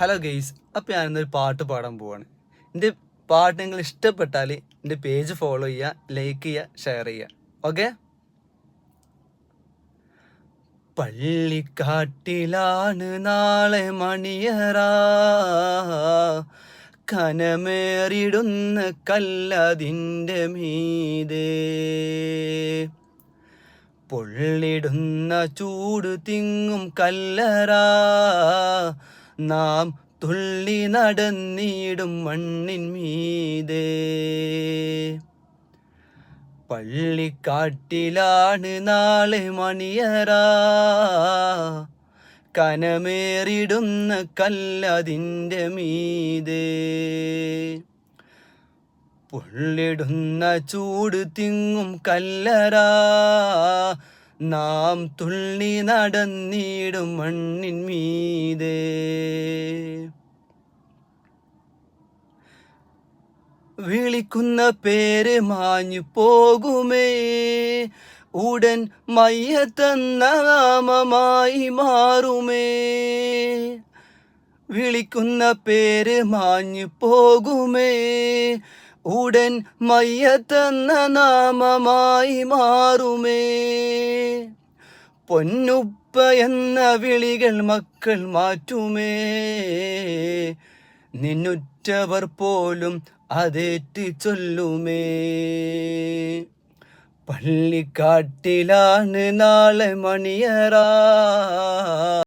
Hello guys അപ്പോൾ ഞാനിന്നൊരു പാട്ട് പാടാൻ പോവാണ്. എന്റെ പാട്ട് നിങ്ങൾ ഇഷ്ടപ്പെട്ടാൽ എന്റെ പേജ് ഫോളോ ചെയ്യുക ലൈക്ക് ചെയ്യുക ഷെയർ ചെയ്യുക ഓക്കെ പള്ളിക്കാട്ടിലാണ് നാളെ മണിയറ. കനമേറിടുന്ന കല്ലതിന്റെ മീതേ. പൊള്ളിടുന്ന ചൂട് തിങ്ങും കല്ലറ. നാം തുള്ളി നടന്നിടും മണ്ണിൻ മീതേ. പള്ളിക്കാട്ടിലാണ് നാളെ മണിയറ. കനമേറിടുന്ന കല്ലതിന്റെ മീതേ. പൊള്ളിടുന്ന ചൂട് തിങ്ങും കല്ലറ. നാം തുള്ളി നടന്നിടും മണ്ണിൻ മീതേ. വിളിക്കുന്ന പേര് മാഞ്ഞു പോകുമേ. ഉടൻ മയ്യത്തെന്ന നാമമായി മാറുമേ. വിളിക്കുന്ന പേര് മാഞ്ഞു പോകുമേ. ഉടൻ മയ്യത്തെന്ന നാമമായി മാറുമേ. പൊന്നുപ്പ എന്ന വിളികൾ മക്കൾ മാറ്റുമേ. നിന്നുറ്റവർ പോലും അതേറ്റ് ചൊല്ലുമേ. പള്ളിക്കാട്ടിലാണ് നാളെ മണിയറ.